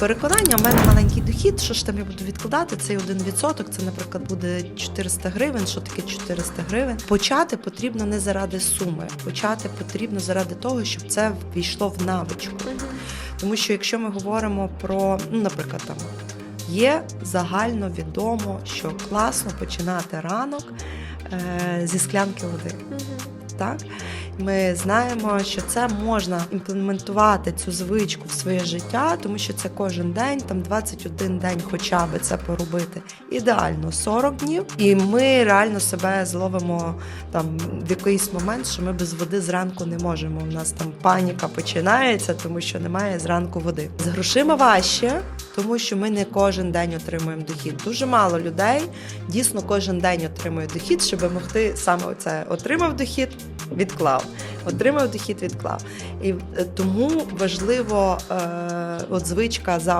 Переконання, в мене маленький дохід, що ж там я буду відкладати, цей один відсоток, це, наприклад, буде 400 гривень. Що таке 400 гривень? Почати потрібно не заради суми, почати потрібно заради того, щоб це ввійшло в навичку. Тому що якщо ми говоримо про, ну, наприклад, там є загально відомо, що класно починати ранок е, зі склянки води. Так? Ми знаємо, що це можна імплементувати цю звичку в своє життя, тому що це кожен день, там 21 день хоча б це поробити. Ідеально 40 днів, і ми реально себе зловимо там в якийсь момент, що ми без води зранку не можемо. У нас там паніка починається, тому що немає зранку води. З грошима важче, тому що ми не кожен день отримуємо дохід. Дуже мало людей дійсно кожен день отримує дохід, щоб могти саме це отримав дохід, відклав. Отримав дохід, відклав. І е, тому важливо е, от звичка за